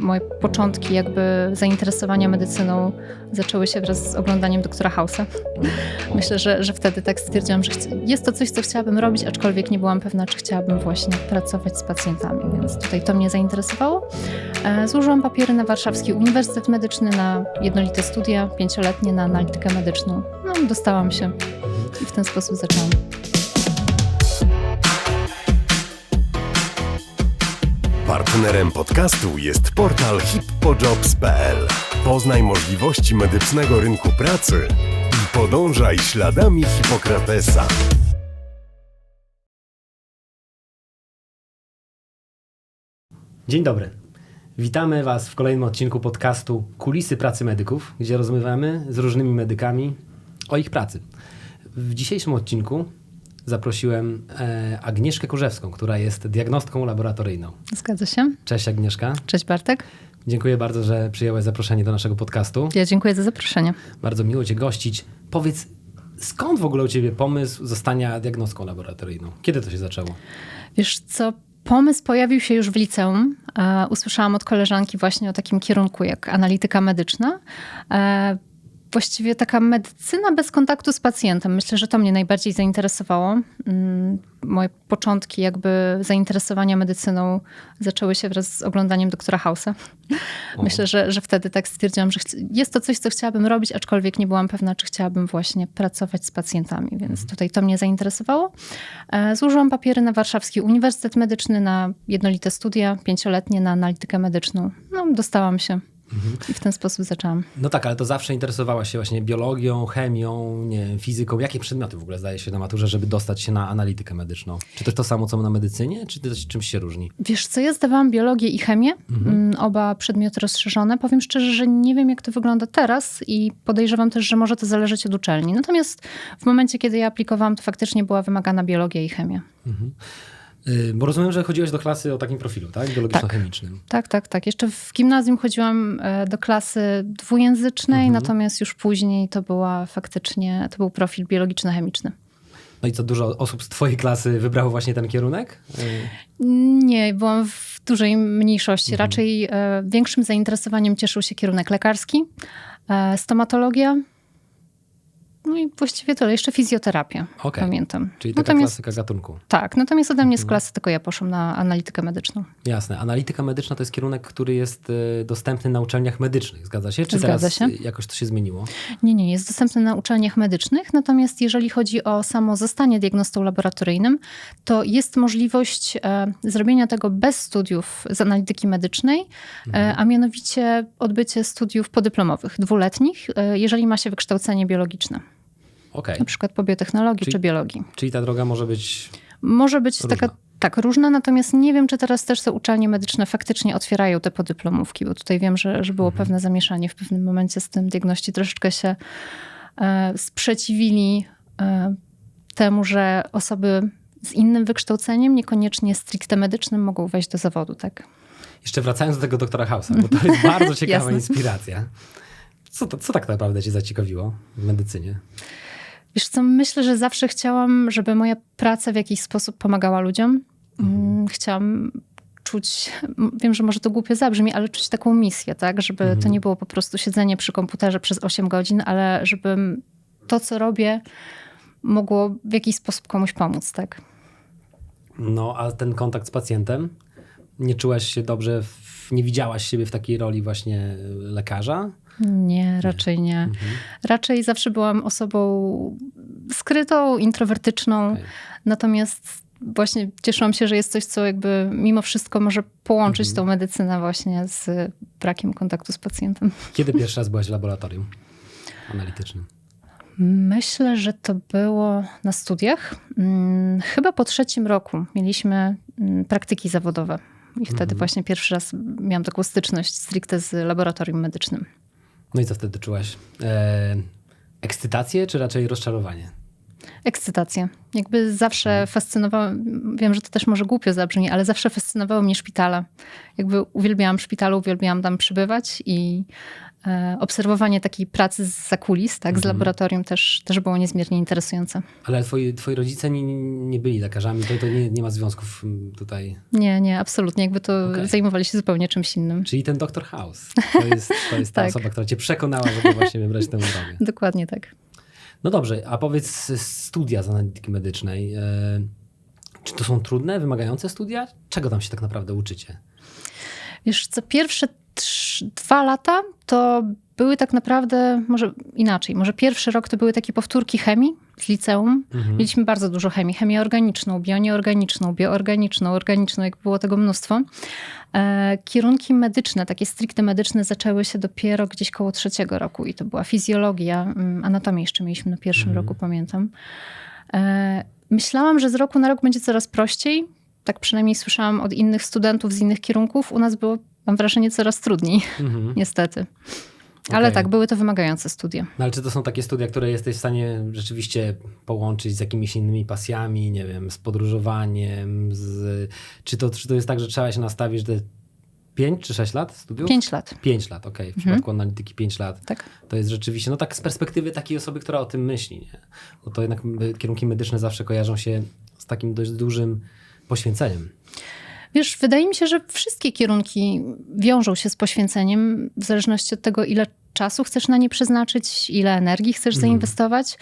Moje początki jakby zainteresowania medycyną zaczęły się wraz z oglądaniem doktora House'a. Myślę, że, że wtedy tak stwierdziłam, że jest to coś, co chciałabym robić, aczkolwiek nie byłam pewna, czy chciałabym właśnie pracować z pacjentami, więc tutaj to mnie zainteresowało. E, złożyłam papiery na Warszawski Uniwersytet Medyczny na jednolite studia, pięcioletnie na analitykę medyczną. No, dostałam się i w ten sposób zaczęłam. Partnerem podcastu jest portal hippojobs.pl. Poznaj możliwości medycznego rynku pracy i podążaj śladami Hipokratesa. Dzień dobry. Witamy Was w kolejnym odcinku podcastu Kulisy pracy medyków, gdzie rozmawiamy z różnymi medykami o ich pracy. W dzisiejszym odcinku zaprosiłem e, Agnieszkę Kurzewską, która jest diagnostką laboratoryjną. Zgadza się. Cześć Agnieszka. Cześć Bartek. Dziękuję bardzo, że przyjęłaś zaproszenie do naszego podcastu. Ja dziękuję za zaproszenie. Bardzo miło Cię gościć. Powiedz, skąd w ogóle u Ciebie pomysł zostania diagnostką laboratoryjną? Kiedy to się zaczęło? Wiesz co, pomysł pojawił się już w liceum. E, usłyszałam od koleżanki właśnie o takim kierunku jak analityka medyczna. Właściwie taka medycyna bez kontaktu z pacjentem. Myślę, że to mnie najbardziej zainteresowało. Mm, moje początki jakby zainteresowania medycyną zaczęły się wraz z oglądaniem doktora House'a. Myślę, że, że wtedy tak stwierdziłam, że jest to coś, co chciałabym robić, aczkolwiek nie byłam pewna, czy chciałabym właśnie pracować z pacjentami, więc tutaj to mnie zainteresowało. E, złożyłam papiery na Warszawski Uniwersytet Medyczny na jednolite studia, pięcioletnie na analitykę medyczną. No, dostałam się. I w ten sposób zaczęłam. No tak, ale to zawsze interesowałaś się właśnie biologią, chemią, nie wiem, fizyką. Jakie przedmioty w ogóle zdaje się na maturze, żeby dostać się na analitykę medyczną? Czy to jest to samo, co na medycynie, czy to czymś się różni? Wiesz co, ja zdawałam biologię i chemię, mhm. oba przedmioty rozszerzone. Powiem szczerze, że nie wiem, jak to wygląda teraz i podejrzewam też, że może to zależeć od uczelni. Natomiast w momencie, kiedy ja aplikowałam, to faktycznie była wymagana biologia i chemia. Mhm. Y, bo rozumiem, że chodziłeś do klasy o takim profilu, tak? Biologiczno-chemicznym. Tak, tak, tak, tak. Jeszcze w gimnazjum chodziłam e, do klasy dwujęzycznej, mhm. natomiast już później to była faktycznie, to był profil biologiczno-chemiczny. No i co, dużo osób z twojej klasy wybrało właśnie ten kierunek? Nie, byłam w dużej mniejszości. Mhm. Raczej e, większym zainteresowaniem cieszył się kierunek lekarski, e, stomatologia, no i właściwie tyle. Jeszcze fizjoterapię, okay. pamiętam. Czyli taka natomiast, klasyka gatunku. Tak, natomiast ode mnie z mhm. klasy tylko ja poszłam na analitykę medyczną. Jasne. Analityka medyczna to jest kierunek, który jest y, dostępny na uczelniach medycznych, zgadza się? Czy zgadza teraz się. jakoś to się zmieniło? Nie, nie, jest dostępny na uczelniach medycznych, natomiast jeżeli chodzi o samo zostanie diagnostą laboratoryjnym, to jest możliwość e, zrobienia tego bez studiów z analityki medycznej, e, mhm. a mianowicie odbycie studiów podyplomowych, dwuletnich, e, jeżeli ma się wykształcenie biologiczne. Okay. Na przykład po biotechnologii czyli, czy biologii. Czyli ta droga może być. Może być różna. taka. Tak, różna, natomiast nie wiem, czy teraz też te uczelnie medyczne faktycznie otwierają te podyplomówki, bo tutaj wiem, że, że było mhm. pewne zamieszanie w pewnym momencie z tym. Diagności troszeczkę się e, sprzeciwili e, temu, że osoby z innym wykształceniem, niekoniecznie stricte medycznym, mogą wejść do zawodu, tak? Jeszcze wracając do tego doktora Hausa, bo to jest bardzo ciekawa inspiracja. Co, to, co tak naprawdę cię zaciekawiło w medycynie? Wiesz co, myślę, że zawsze chciałam, żeby moja praca w jakiś sposób pomagała ludziom. Mhm. Mm, chciałam czuć, wiem, że może to głupio zabrzmi, ale czuć taką misję, tak? Żeby mhm. to nie było po prostu siedzenie przy komputerze przez 8 godzin, ale żebym to, co robię, mogło w jakiś sposób komuś pomóc, tak? No, a ten kontakt z pacjentem? Nie czułaś się dobrze, w, nie widziałaś siebie w takiej roli właśnie lekarza? Nie, raczej nie. Mhm. Raczej zawsze byłam osobą skrytą, introwertyczną. Okay. Natomiast właśnie cieszyłam się, że jest coś, co jakby mimo wszystko może połączyć mhm. tą medycynę właśnie z brakiem kontaktu z pacjentem. Kiedy pierwszy raz byłaś w laboratorium analitycznym? Myślę, że to było na studiach. Hmm, chyba po trzecim roku mieliśmy mm, praktyki zawodowe. I wtedy mhm. właśnie pierwszy raz miałam taką styczność stricte z laboratorium medycznym. No i co wtedy czułaś? E, ekscytację czy raczej rozczarowanie? Ekscytacja. Jakby zawsze fascynowało, wiem, że to też może głupio zabrzmi, ale zawsze fascynowały mnie szpitale. Jakby uwielbiałam szpitalu, uwielbiałam tam przybywać i e, obserwowanie takiej pracy z kulis, tak, z laboratorium też, też było niezmiernie interesujące. Ale twoi, twoi rodzice nie, nie byli lekarzami, to, to nie, nie ma związków mm, tutaj. Nie, nie, absolutnie. Jakby to Okej. zajmowali się zupełnie czymś innym. Czyli ten Dr. House. To jest, to jest ta Tak. osoba, która cię przekonała, żeby właśnie wybrać tę drogę. Dokładnie tak. No dobrze, a powiedz studia z analityki medycznej. e, Czy to są trudne, wymagające studia? Czego tam się tak naprawdę uczycie? Wiesz, co pierwsze dwa lata to były tak naprawdę, może inaczej, może pierwszy rok to były takie powtórki chemii z liceum. Mieliśmy bardzo dużo chemii, chemię organiczną, bionieorganiczną, bioorganiczną, organiczną, jak było tego mnóstwo. E, kierunki medyczne, takie stricte medyczne zaczęły się dopiero gdzieś koło trzeciego roku i to była fizjologia, mm, anatomię jeszcze mieliśmy na pierwszym roku, pamiętam. E, myślałam, że z roku na rok będzie coraz prościej. Tak przynajmniej słyszałam od innych studentów z innych kierunków. U nas było, mam wrażenie, coraz trudniej, Mhm. niestety. Ale Okej. tak, były to wymagające studia. No ale czy to są takie studia, które jesteś w stanie rzeczywiście połączyć z jakimiś innymi pasjami, nie wiem, z podróżowaniem, z... Czy, to, czy to jest tak, że trzeba się nastawić, że 5 czy 6 lat studiów? Pięć lat. 5 lat, okej. W przypadku analityki 5 lat. Tak. To jest rzeczywiście, no tak z perspektywy takiej osoby, która o tym myśli, nie? Bo to jednak kierunki medyczne zawsze kojarzą się z takim dość dużym poświęceniem. Wiesz, wydaje mi się, że wszystkie kierunki wiążą się z poświęceniem, w zależności od tego, ile czasu chcesz na nie przeznaczyć, ile energii chcesz zainwestować.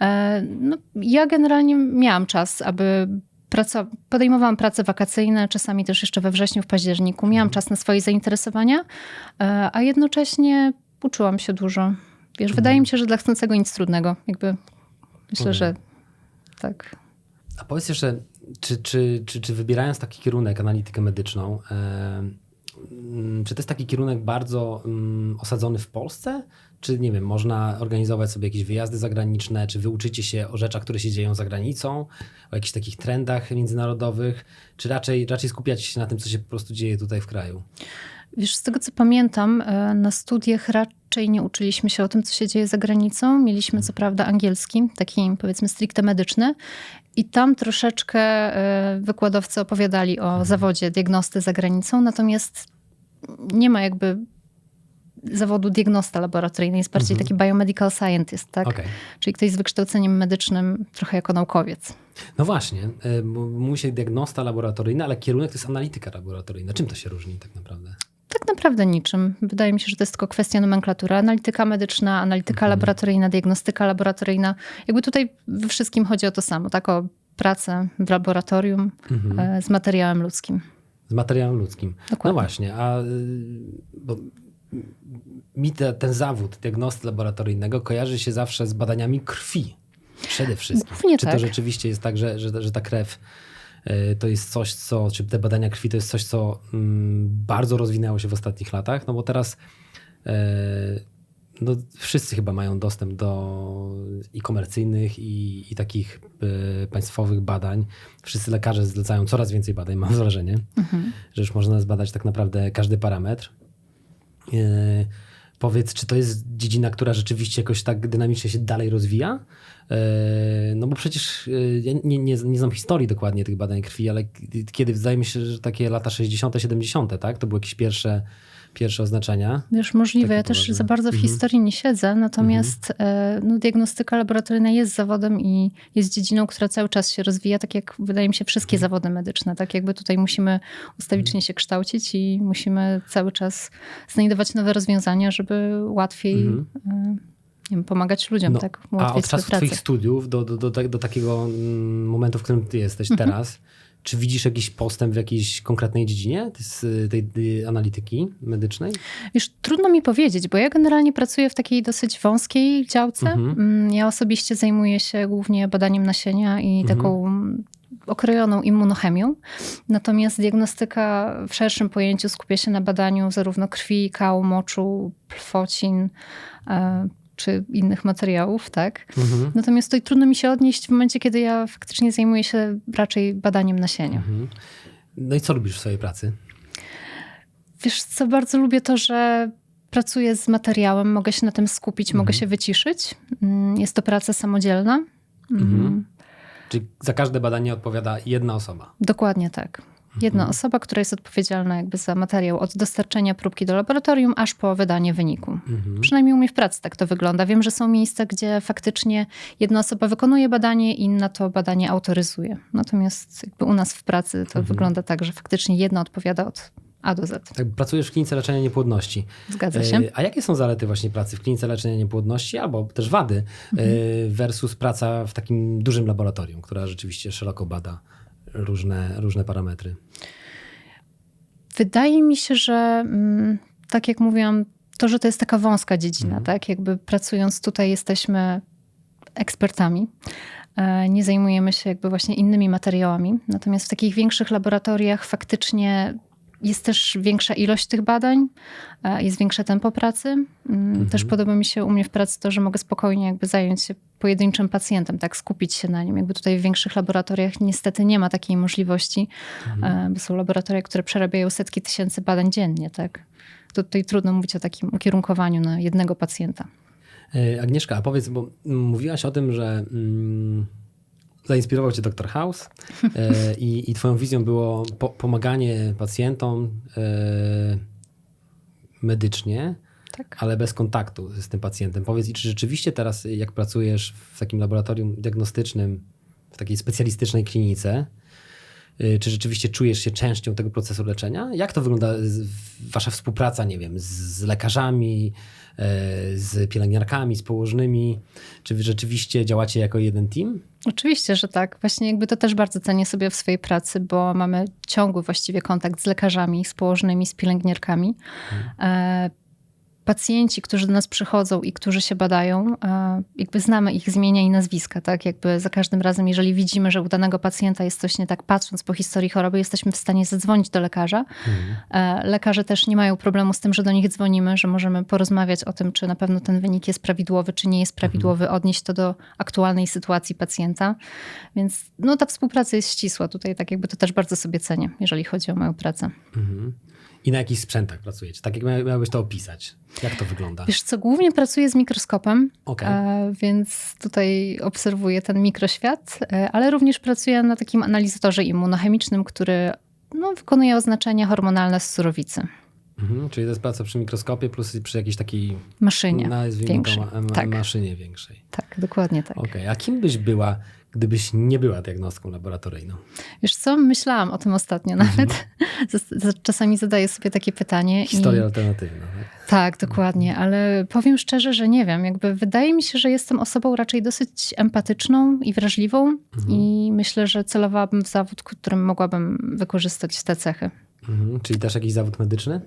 E, No, ja generalnie miałam czas, aby praca, podejmowałam prace wakacyjne, czasami też jeszcze we wrześniu, w październiku. Miałam czas na swoje zainteresowania, e, a jednocześnie uczyłam się dużo. Wiesz, wydaje mi się, że dla chcącego nic trudnego. Jakby myślę, że tak. A powiedz jeszcze, czy, czy, czy, czy wybierając taki kierunek, analitykę medyczną, czy to jest taki kierunek bardzo mm, osadzony w Polsce? Czy nie wiem, można organizować sobie jakieś wyjazdy zagraniczne, czy wy uczycie się o rzeczach, które się dzieją za granicą, o jakichś takich trendach międzynarodowych, czy raczej, raczej skupiacie się na tym, co się po prostu dzieje tutaj w kraju? Wiesz, z tego co pamiętam, e, na studiach raczej nie uczyliśmy się o tym, co się dzieje za granicą. Mieliśmy co prawda angielski, taki powiedzmy stricte medyczny. I tam troszeczkę e, wykładowcy opowiadali o zawodzie diagnosty za granicą, natomiast nie ma jakby zawodu diagnosta laboratoryjny, jest bardziej taki biomedical scientist, tak? Okej. Czyli ktoś z wykształceniem medycznym trochę jako naukowiec. No właśnie, y, bo mówi się diagnosta laboratoryjna, ale kierunek to jest analityka laboratoryjna. Czym to się różni tak naprawdę? Tak naprawdę niczym. Wydaje mi się, że to jest tylko kwestia nomenklatury. Analityka medyczna, analityka laboratoryjna, diagnostyka laboratoryjna. Jakby tutaj we wszystkim chodzi o to samo, tak? O pracę w laboratorium e, z materiałem ludzkim. Z materiałem ludzkim. Dokładnie. No właśnie, a y, bo mi te, ten zawód diagnosty laboratoryjnego kojarzy się zawsze z badaniami krwi. Przede wszystkim. Głównie czy to tak. rzeczywiście jest tak, że, że, że ta krew to jest coś, co, czy te badania krwi to jest coś, co mm, bardzo rozwinęło się w ostatnich latach? No bo teraz y, no, wszyscy chyba mają dostęp do i komercyjnych, i, i takich y, państwowych badań. Wszyscy lekarze zlecają coraz więcej badań, mam wrażenie, że już można zbadać tak naprawdę każdy parametr. Powiedz, czy to jest dziedzina, która rzeczywiście jakoś tak dynamicznie się dalej rozwija? Yy, no bo przecież yy, ja nie, nie, nie znam historii dokładnie tych badań krwi, ale kiedy wydaje mi się, że takie lata 60., 70., tak? To były jakieś pierwsze, pierwsze oznaczenia. Wiesz, możliwe. Ja też za bardzo w Mhm. historii nie siedzę, natomiast e, no, diagnostyka laboratoryjna jest zawodem i jest dziedziną, która cały czas się rozwija, tak jak wydaje mi się wszystkie Mhm. zawody medyczne. Tak jakby tutaj musimy ustawicznie się kształcić i musimy cały czas znajdować nowe rozwiązania, żeby łatwiej Mhm. e, nie wiem, pomagać ludziom, No, tak? A od czasu twoich studiów do, do, do, do takiego mm, momentu, w którym ty jesteś Mhm. teraz, czy widzisz jakiś postęp w jakiejś konkretnej dziedzinie tej, tej, tej analityki medycznej? Wiesz, trudno mi powiedzieć, bo ja generalnie pracuję w takiej dosyć wąskiej działce. Mhm. Mm, Ja osobiście zajmuję się głównie badaniem nasienia i Mhm. taką okrojoną immunochemią. Natomiast diagnostyka w szerszym pojęciu skupia się na badaniu zarówno krwi, kału, moczu, plwocin e, czy innych materiałów, tak? Mhm. Natomiast tutaj trudno mi się odnieść w momencie, kiedy ja faktycznie zajmuję się raczej badaniem nasienia. Mhm. No i co lubisz w swojej pracy? Wiesz co, bardzo lubię to, że pracuję z materiałem, mogę się na tym skupić, mogę się wyciszyć. Mm, Jest to praca samodzielna. Mm, Czyli za każde badanie odpowiada jedna osoba. Dokładnie tak. Jedna Mhm. osoba, która jest odpowiedzialna jakby za materiał od dostarczenia próbki do laboratorium, aż po wydanie wyniku. Mhm. Przynajmniej u mnie w pracy tak to wygląda. Wiem, że są miejsca, gdzie faktycznie jedna osoba wykonuje badanie, inna to badanie autoryzuje. Natomiast jakby u nas w pracy to Mhm. wygląda tak, że faktycznie jedna odpowiada od A do Z. Tak, pracujesz w klinice leczenia niepłodności. Zgadza się. E, A jakie są zalety właśnie pracy w klinice leczenia niepłodności albo też wady Mhm. e, versus praca w takim dużym laboratorium, która rzeczywiście szeroko bada różne, różne parametry? Wydaje mi się, że mm, tak jak mówiłam, to, że to jest taka wąska dziedzina, tak? Jakby pracując tutaj jesteśmy ekspertami. E, Nie zajmujemy się jakby właśnie innymi materiałami. Natomiast w takich większych laboratoriach faktycznie jest też większa ilość tych badań, e, jest większe tempo pracy. Mm, Też podoba mi się u mnie w pracy to, że mogę spokojnie jakby zająć się pojedynczym pacjentem, tak skupić się na nim. Jakby tutaj w większych laboratoriach niestety nie ma takiej możliwości, e, bo są laboratoria, które przerabiają setki tysięcy badań dziennie, tak. To tutaj trudno mówić o takim ukierunkowaniu na jednego pacjenta. E, Agnieszka, a powiedz, bo mówiłaś o tym, że mm, zainspirował cię Dr. House e, i, i twoją wizją było po, pomaganie pacjentom medycznie, Tak. ale bez kontaktu z tym pacjentem. Powiedz, czy rzeczywiście teraz, jak pracujesz w takim laboratorium diagnostycznym, w takiej specjalistycznej klinice, y, czy rzeczywiście czujesz się częścią tego procesu leczenia? Jak to wygląda wasza współpraca, nie wiem, z, lekarzami, e, z pielęgniarkami, z położnymi? Czy wy rzeczywiście działacie jako jeden team? Oczywiście, że tak. Właśnie jakby to też bardzo cenię sobie w swojej pracy, bo mamy ciągły właściwie kontakt z lekarzami, z położnymi, z pielęgniarkami. E, Pacjenci, którzy do nas przychodzą i którzy się badają, e, jakby znamy ich z imienia i nazwiska, tak? Jakby za każdym razem, jeżeli widzimy, że u danego pacjenta jest coś nie tak, patrząc po historii choroby, jesteśmy w stanie zadzwonić do lekarza. E, Lekarze też nie mają problemu z tym, że do nich dzwonimy, że możemy porozmawiać o tym, czy na pewno ten wynik jest prawidłowy, czy nie jest prawidłowy, odnieść to do aktualnej sytuacji pacjenta. Więc no, ta współpraca jest ścisła tutaj, tak jakby to też bardzo sobie cenię, jeżeli chodzi o moją pracę. Mhm. I na jakich sprzętach pracujecie? Tak jak mia- miałbyś to opisać? Jak to wygląda? Wiesz co, głównie pracuję z mikroskopem, Okej. e, więc tutaj obserwuję ten mikroświat, e, ale również pracuję na takim analizatorze immunochemicznym, który no, wykonuje oznaczenia hormonalne z surowicy. Mhm. Czyli to jest praca przy mikroskopie plus przy jakiejś takiej, Maszynie większej. ma- ma- Tak, maszynie większej. tak, dokładnie tak. Okej, a kim byś była, gdybyś nie była diagnostką laboratoryjną? Wiesz co, myślałam o tym ostatnio nawet. Zas- zas- Czasami zadaję sobie takie pytanie. Historia I... alternatywna. Tak? Tak, dokładnie, ale powiem szczerze, że nie wiem. Jakby wydaje mi się, że jestem osobą raczej dosyć empatyczną i wrażliwą i myślę, że celowałabym w zawód, którym mogłabym wykorzystać te cechy. Mhm. Czyli też jakiś zawód medyczny?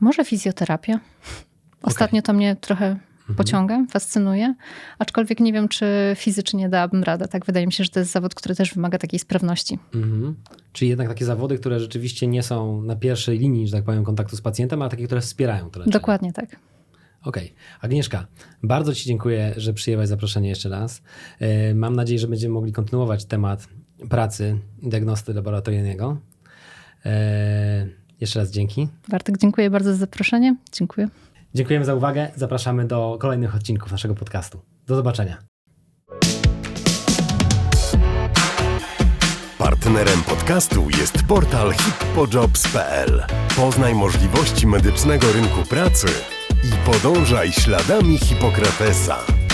Może fizjoterapia. Ostatnio to mnie trochę pociąga, fascynuje, aczkolwiek nie wiem, czy fizycznie dałabym radę. Tak wydaje mi się, że to jest zawód, który też wymaga takiej sprawności. Mhm. Czyli jednak takie zawody, które rzeczywiście nie są na pierwszej linii, że tak powiem, kontaktu z pacjentem, ale takie, które wspierają to leczenie. Dokładnie tak. Okej. Agnieszka, bardzo Ci dziękuję, że przyjęłaś zaproszenie jeszcze raz. E, Mam nadzieję, że będziemy mogli kontynuować temat pracy diagnosty laboratoryjnego. E, Jeszcze raz dzięki. Bartek, dziękuję bardzo za zaproszenie. Dziękuję. Dziękujemy za uwagę. Zapraszamy do kolejnych odcinków naszego podcastu. Do zobaczenia. Partnerem podcastu jest portal hippojobs.pl. Poznaj możliwości medycznego rynku pracy i podążaj śladami Hipokratesa.